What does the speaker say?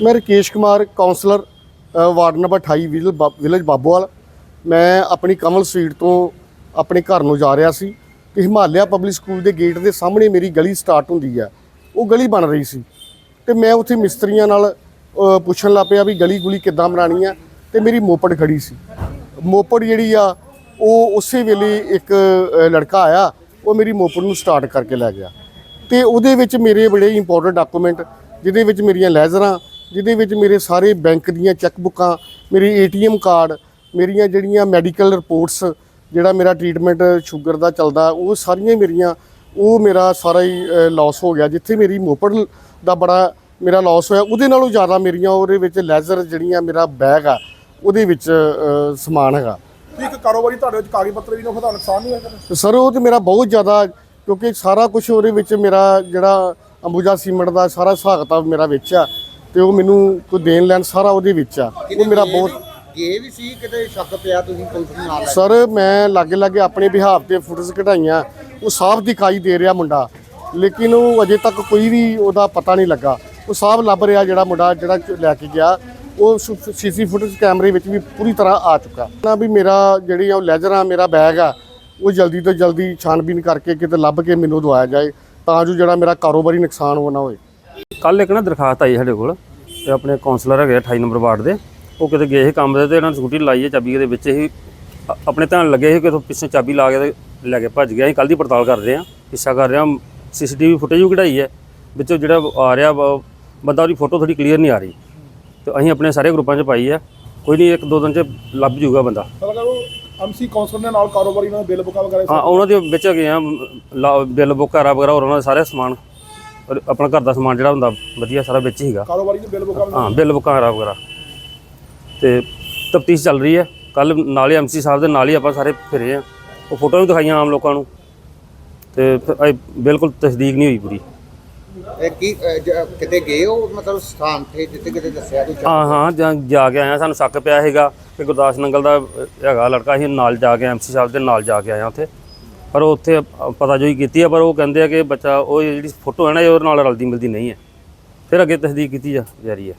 ਮੈਂ Rakesh Kumar councillor ward number 28 ਵਿਲ- ਬਾ- ਵਿਲੇਜ ਬਾਬੋਵਾਲ। ਮੈਂ ਆਪਣੀ ਕਮਲ ਸਵੀਟ ਤੋਂ ਆਪਣੇ ਘਰ ਨੂੰ ਜਾ ਰਿਹਾ ਸੀ ਕਿ ਹਿਮਾਲਿਆ ਪਬਲਿਕ ਸਕੂਲ ਦੇ ਗੇਟ ਦੇ ਸਾਹਮਣੇ ਮੇਰੀ ਗਲੀ ਸਟਾਰਟ ਹੁੰਦੀ ਹੈ। ਉਹ ਗਲੀ ਬਣ ਰਹੀ ਸੀ ਤੇ ਮੈਂ ਉੱਥੇ ਮਿਸਤਰੀਆਂ ਨਾਲ ਪੁੱਛਣ ਲੱਗ ਪਿਆ ਵੀ ਗਲੀ ਗੁਲੀ ਕਿੱਦਾਂ ਬਣਾਣੀ ਆ ਤੇ ਮੇਰੀ ਮੋਪੜ ਖੜੀ ਸੀ। ਮੋਪੜ ਜਿਹੜੀ ਆ, ਉਹ ਉਸੇ ਵੇਲੇ ਇੱਕ ਲੜਕਾ ਆਇਆ, ਉਹ ਮੇਰੀ ਮੋਪੜ ਨੂੰ ਸਟਾਰਟ ਕਰਕੇ ਲੈ ਗਿਆ ਤੇ ਉਹਦੇ ਵਿੱਚ ਮੇਰੇ ਬੜੇ ਇੰਪੋਰਟੈਂਟ ਡਾਕੂਮੈਂਟ ਜਿਹਦੇ ਵਿੱਚ ਮੇਰੀਆਂ ਲੈਜ਼ਰਾਂ ਜਿਹਦੇ ਵਿੱਚ ਮੇਰੇ ਸਾਰੇ ਬੈਂਕ ਦੀਆਂ ਚੈੱਕ ਬੁੱਕਾਂ ਮੇਰੇ ਏਟੀਐਮ ਕਾਰਡ ਮੇਰੀਆਂ ਜਿਹੜੀਆਂ ਮੈਡੀਕਲ ਰਿਪੋਰਟਸ ਜਿਹੜਾ ਮੇਰਾ ਟ੍ਰੀਟਮੈਂਟ ਸ਼ੂਗਰ ਦਾ ਚੱਲਦਾ ਉਹ ਸਾਰੀਆਂ ਮੇਰੀਆਂ ਉਹ ਮੇਰਾ ਸਾਰਾ ਹੀ ਲਾਸ ਹੋ ਗਿਆ ਜਿੱਥੇ ਮੇਰੀ ਮੋਪੜ ਦਾ ਬੜਾ ਮੇਰਾ ਲਾਸ ਹੋਇਆ ਉਹਦੇ ਨਾਲੋਂ ਜ਼ਿਆਦਾ ਮੇਰੀਆਂ ਉਹਦੇ ਵਿੱਚ ਲੈਜ਼ਰ ਜਿਹੜੀਆਂ ਮੇਰਾ ਬੈਗ ਆ ਉਹਦੇ ਵਿੱਚ ਸਮਾਨ ਹੈਗਾ। ਇੱਕ ਕਾਰੋਬਾਰੀ ਤੁਹਾਡੇ ਵਿੱਚ ਕਾਗਜ਼ ਪੱਤਰ ਵੀ ਨੇ ਉਹਦਾ ਨੁਕਸਾਨ ਨਹੀਂ ਹੋਇਆ ਸਰ ਉਹ ਤੇ ਮੇਰਾ ਬਹੁਤ ਜ਼ਿਆਦਾ ਕਿਉਂਕਿ ਸਾਰਾ ਕੁਝ ਉਹਦੇ ਵਿੱਚ ਮੇਰਾ ਜਿਹੜਾ ਅੰਬੂਜਾ ਸੀਮੈਂਟ ਦਾ ਸਾਰਾ ਹਿਸਾਬ ਕਿਤਾਬ ਮੇਰਾ ਵਿੱਚ ਆ ਤੇ ਉਹ ਮੈਨੂੰ ਕੋਈ ਦੇਣ ਲੈਣ ਸਾਰਾ ਉਹਦੇ ਵਿੱਚ ਆ। ਉਹ ਮੇਰਾ ਬਹੁਤ ਇਹ ਵੀ ਸੀ ਕਿਤੇ ਸ਼ੱਕ ਪਿਆ ਤੁਸੀਂ ਪੁਲਿਸ ਨੂੰ ਨਾਲ ਲੈ ਸਰ ਮੈਂ ਲਾਗੇ ਲਾਗੇ ਆਪਣੇ ਬਿਹਾਵ ਤੇ ਫੋਟੋਸ ਕਢਾਈਆਂ ਉਹ ਸਾਫ਼ ਦਿਖਾਈ ਦੇ ਰਿਹਾ ਮੁੰਡਾ। ਲੇਕਿਨ ਉਹ ਅਜੇ ਤੱਕ ਕੋਈ ਵੀ ਉਹਦਾ ਪਤਾ ਨਹੀਂ ਲੱਗਾ। ਉਹ ਸਾਫ਼ ਲੱਭ ਰਿਹਾ ਜਿਹੜਾ ਮੁੰਡਾ ਜਿਹੜਾ ਲੈ ਕੇ ਗਿਆ। ਉਹ ਸੀਸੀ ਫੁਟੇਜ ਕੈਮਰੇ ਵਿੱਚ ਵੀ ਪੂਰੀ ਤਰ੍ਹਾਂ ਆ ਚੁੱਕਾ। ਨਾ ਵੀ ਮੇਰਾ ਜਿਹੜੀ ਆ ਉਹ ਲੈਜਰਾਂ ਮੇਰਾ ਬੈਗ ਆ ਉਹ ਜਲਦੀ ਤੋਂ ਜਲਦੀ ਛਾਣਬੀਨ ਕਰਕੇ ਕਿਤੇ ਲੱਭ ਕੇ ਮੈਨੂੰ ਦਵਾਇਆ ਜਾਏ ਤਾਂ ਜੋ ਜਿਹੜਾ ਮੇਰਾ ਕਾਰੋਬਾਰੀ ਨੁਕਸਾਨ ਹੋਣਾ ਹੋਵੇ ਕੱਲ ਇੱਕ ਨਾ ਦਰਖਾਸਤ ਆਈ ਸਾਡੇ ਕੋਲ। ਤੇ ਆਪਣੇ ਕਾਉਂਸਲਰ ਹੈਗੇ ਆ 28 ਨੰਬਰ ਵਾਰਡ ਦੇ ਉਹ ਕਿਤੇ ਗਏ ਸੀ ਕੰਮ ਦੇ ਤੇ ਇਹਨਾਂ ਨੇ ਸਕੂਟੀ ਲਾਈ ਹੈ ਚਾਬੀ ਦੇ ਵਿੱਚ ਹੀ ਅ- ਆਪਣੇ ਧਿਆਨ ਲੱਗੇ ਸੀ ਕਿ ਪਿੱਛੇ ਚਾਬੀ ਲਾ ਕੇ ਤੇ ਲੈ ਕੇ ਭੱਜ ਗਿਆ। ਅਸੀਂ ਕੱਲ ਦੀ ਪੜਤਾਲ ਕਰ ਰਹੇ ਹਾਂ ਪਿੱਛਾ ਕਰ ਰਹੇ ਹਾਂ ਸੀਸੀਟੀਵੀ ਫੁਟੇਜ ਵੀ ਕਢਾਈ ਹੈ ਵਿੱਚੋਂ ਜਿਹੜਾ ਆ ਰਿਹਾ ਵਾ, ਬੰਦਾ ਉਹਦੀ ਫੋਟੋ ਥੋੜੀ ਕਲੀਅਰ ਨਹੀਂ ਆ ਰਹੀ। ਤੇ ਅਸੀਂ ਆਪਣੇ ਸਾਰੇ ਗਰੁੱਪਾਂ 'ਚ ਪਾਈ ਹੈ ਕੋਈ ਨਹੀਂ ਇੱਕ ਦੋ ਦਿਨ 'ਚ ਲੱਭ ਜੂਗਾ ਬੰਦਾ। ਮਤਲਬ ਉਹ ਐਮਸੀ ਕਾਉਂਸਲਰ ਦੇ ਨਾਲ ਕਾਰੋਬਾਰੀ ਨਾਲ ਬਿੱਲ ਬੁੱਕਾਂ ਵਗੈਰਾ ਹਾਂ ਉਹਨਾਂ ਦੇ ਵਿੱਚ ਹੈਗੇ ਆ ਲਾ- ਬਿੱਲ ਬੁੱਕ ਕਰਾ ਵਗੈਰਾ ਹੋਰ ਉਹਨਾਂ ਦਾ ਸਾਰੇ ਸਮਾਨ। ਔਰ ਆਪਣਾ ਘਰ ਦਾ ਸਮਾਨ ਜਿਹੜਾ ਹੁੰਦਾ ਵਧੀਆ ਸਾਰਾ ਵਿੱਚ ਹੀਗਾ। ਕਾਰੋਬਾਰੀ ਦੇ ਬਿੱਲ ਬੁੱਕਾਂ ਹਾਂ ਬਿੱਲ ਬੁੱਕਾਂ ਵਗੈਰਾ ਵਗੈਰਾ। ਤੇ ਤਫਤੀਸ਼ ਚੱਲ ਰਹੀ ਹੈ। ਕੱਲ ਨਾਲ ਹੀ ਐਮਸੀ ਸਾਹਿਬ ਦੇ ਨਾਲ ਹੀ ਆਪਾਂ ਸਾਰੇ ਫਿਰੇ ਆ ਉਹ ਫੋਟੋ ਵੀ ਦਿਖਾਈਆਂ ਆਮ ਲੋਕਾਂ ਨੂੰ। ਤੇ ਫਿਰ ਇਹ ਬਿਲਕੁਲ ਤਸਦੀਕ ਨਹੀਂ ਹੋਈ ਪੂਰੀ। ਇਹ ਕੀ ਅਹ, ਜ- ਕਿਤੇ ਗਏ ਹੋ? ਮਤਲਬ ਸਥਾਨ ਤੇ ਜਿੱਥੇ ਕਿਤੇ ਦੱਸਿਆ ਕੋਈ ਹਾਂ ਹਾਂ ਜਾਂ ਜਾ ਕੇ ਆਇਆ ਸਾਨੂੰ ਸ਼ੱਕ ਪਿਆ ਹੈਗਾ ਕਿ ਗੁਰਦਾਸ ਨੰਗਲ ਦਾ ਅਹ, ਹੈਗਾ ਲੜਕਾ ਸੀ ਨਾਲ ਜਾ ਕੇ ਐਮਸੀ ਸਾਹਿਬ ਦੇ ਨਾਲ ਜਾ ਕੇ ਆਇਆ ਉੱਥੇ। ਪਰ ਉਹ ਉੱਥੇ ਪਤਾ ਜੋਈ ਕੀਤੀ ਹੈ ਪਰ ਉਹ ਕਹਿੰਦੇ ਆ ਕਿ ਬੱਚਾ, ਉਹ ਜਿਹੜੀ ਫੋਟੋ ਹੈ ਨਾ, ਇਹ ਉਹਦੇ ਨਾਲ ਰਲਦੀ ਮਿਲਦੀ ਨਹੀਂ ਹੈ। ਫਿਰ ਅੱਗੇ ਤਸਦੀਕ ਕੀਤੀ ਜਾ ਜਾ ਰਹੀ ਹੈ